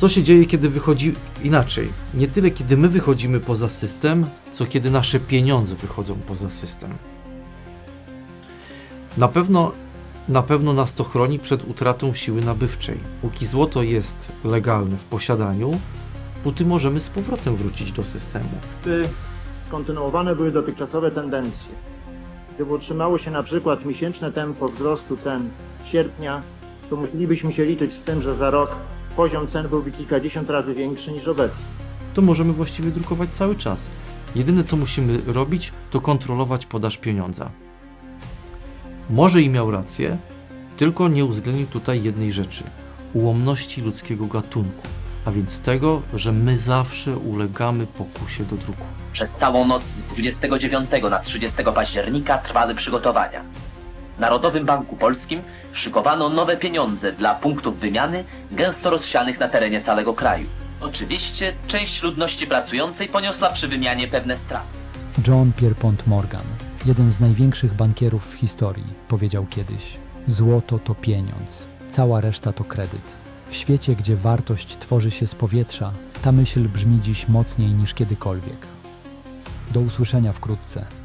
Co się dzieje, kiedy wychodzi inaczej? Nie tyle, kiedy my wychodzimy poza system, co kiedy nasze pieniądze wychodzą poza system. Na pewno, na pewno nas to chroni przed utratą siły nabywczej. Póki złoto jest legalne w posiadaniu, póty możemy z powrotem wrócić do systemu. By kontynuowane były dotychczasowe tendencje. Gdyby utrzymało się na przykład miesięczne tempo wzrostu cen sierpnia, to musielibyśmy się liczyć z tym, że za rok poziom cen byłby kilkadziesiąt razy większy niż obecnie. to możemy właściwie drukować cały czas. Jedyne co musimy robić, to kontrolować podaż pieniądza. Może i miał rację, tylko nie uwzględnił tutaj jednej rzeczy ułomności ludzkiego gatunku, a więc tego, że my zawsze ulegamy pokusie do druku. Przez całą noc z 29 na 30 października trwały przygotowania. Narodowym Banku Polskim szykowano nowe pieniądze dla punktów wymiany gęsto rozsianych na terenie całego kraju. Oczywiście część ludności pracującej poniosła przy wymianie pewne straty. John Pierpont Morgan, jeden z największych bankierów w historii, powiedział kiedyś: Złoto to pieniądz, cała reszta to kredyt. W świecie, gdzie wartość tworzy się z powietrza, ta myśl brzmi dziś mocniej niż kiedykolwiek. Do usłyszenia wkrótce.